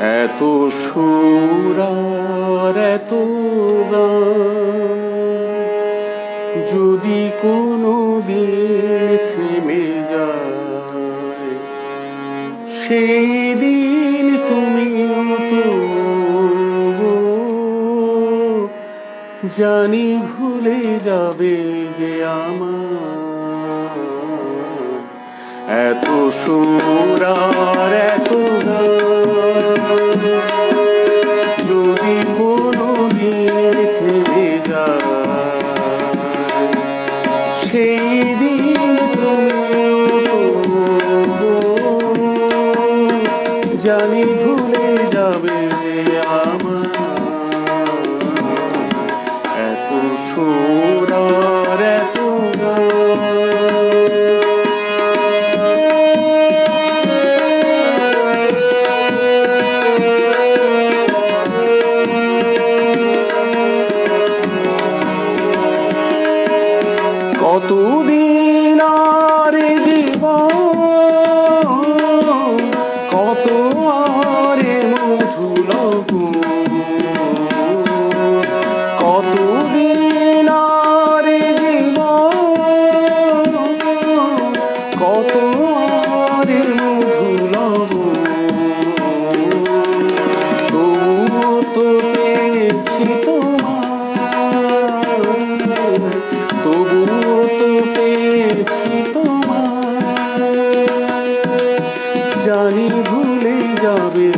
এত সুরার এত যদি কোনো দিন থেমে যায় সেই দিন তুমি তো জানি ভুলে যাবে যে আমার এত সুর যায় জানি ভুলে যাবে আমার। এত সুর কতদিন আর জীবন কত আরে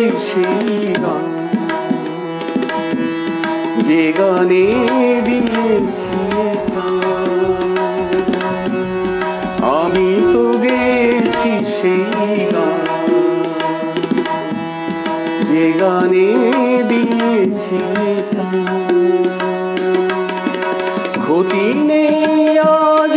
গেছি সেই গান যে গানে দিয়েছি আমি তো গেছি সেই গান যে গানে দিয়েছি। ক্ষতি নেই আজ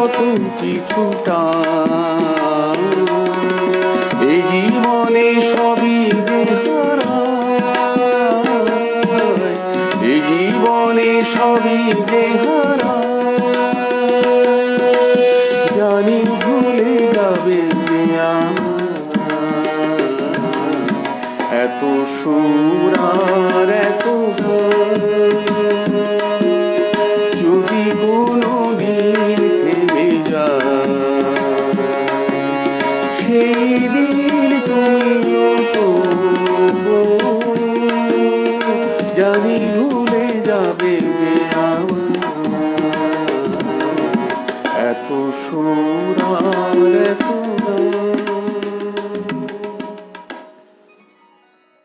যত কিছুটা এই জীবনে সবই যে জীবনে সবই যে জানি ভুলে যাবে এত সুর এত এত সুর এত